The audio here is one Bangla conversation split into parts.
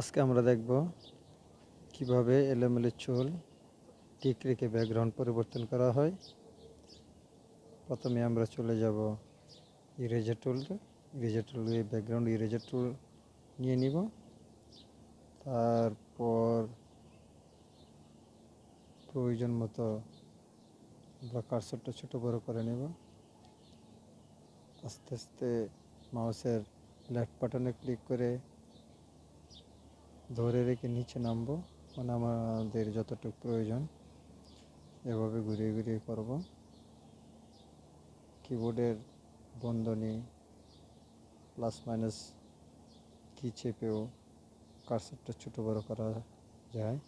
আজকে আমরা দেখব কীভাবে এলোমেলো চুল টিক রেখে ব্যাকগ্রাউন্ড পরিবর্তন করা হয়। প্রথমে আমরা চলে যাব eraser tool eraser tool background eraser tool নিয়ে নিব। তারপর প্রয়োজন মতো আমরা কারসরটা ছোটো বড়ো করে নেব। আস্তে আস্তে মাউসের লেফট বাটনে ক্লিক করে ধরে রেখে নিচে নামবো। মানে আমাদের যতটুকু প্রয়োজন, এভাবে ঘুরিয়ে ঘুরিয়ে করব। কিবোর্ডের বন্ধনী প্লাস মাইনাস কি চেপেও কারসরটা ছোটো বড়ো করা যায়।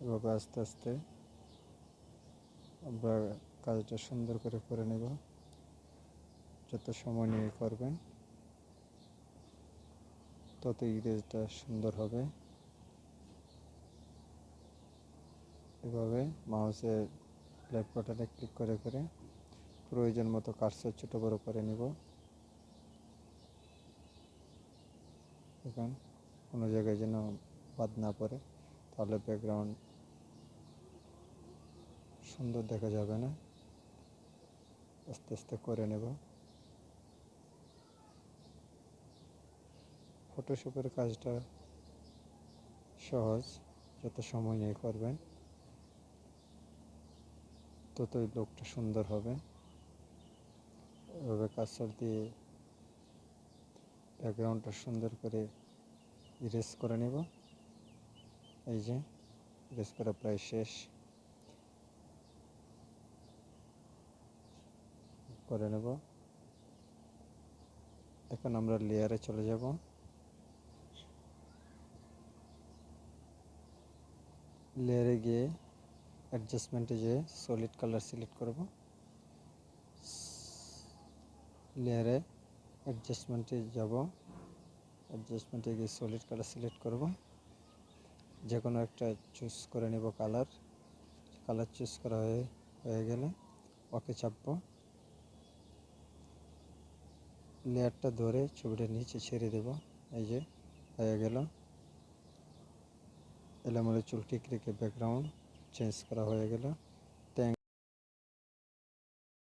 এভাবে আস্তে আস্তে আমরা কাজটা সুন্দর করে করে নেব। যত সময় নিয়ে করবেন। তত ইরেজটা সুন্দর হবে। এভাবে মাউসের লেফট বাটনে ক্লিক করে করে প্রয়োজন মতো কার্সর ছোটো বড়ো করে নিব। এখন কোনো জায়গায় যেন বাদ না পড়ে, তাহলে ব্যাকগ্রাউন্ড সুন্দর দেখা যাবে না। আস্তে আস্তে করে নেব। ফটোশপের কাজটা সহজ, যত সময় নিয়ে করবেন, ততই লোকটা সুন্দর হবে। এভাবে কাজল দিয়ে ব্যাকগ্রাউন্ডটা সুন্দর করে ইরেজ করে নেব। এই যে ইরেজ করা প্রায় শেষ। করে নেব। এখন আমরা লেয়ারে চলে যাব। লেয়ারে গিয়ে অ্যাডজাস্টমেন্টে যে সলিড কালার সিলেক্ট করব। লেয়ারে অ্যাডজাস্টমেন্টে যাব। অ্যাডজাস্টমেন্টে গিয়ে সলিড কালার সিলেক্ট করব। যে কোনো একটা চুজ করে নেব কালার কালার চুজ করা হয়ে হয়ে গেলে ওকে চাপবো। লেয়ারটা ধরে ছবিটা নিচে ছেড়ে দেব। এই যে, হয়ে গেল। এলোমেলো চুল ঠিক রেখে ব্যাকগ্রাউন্ড চেঞ্জ করা হয়ে গেল।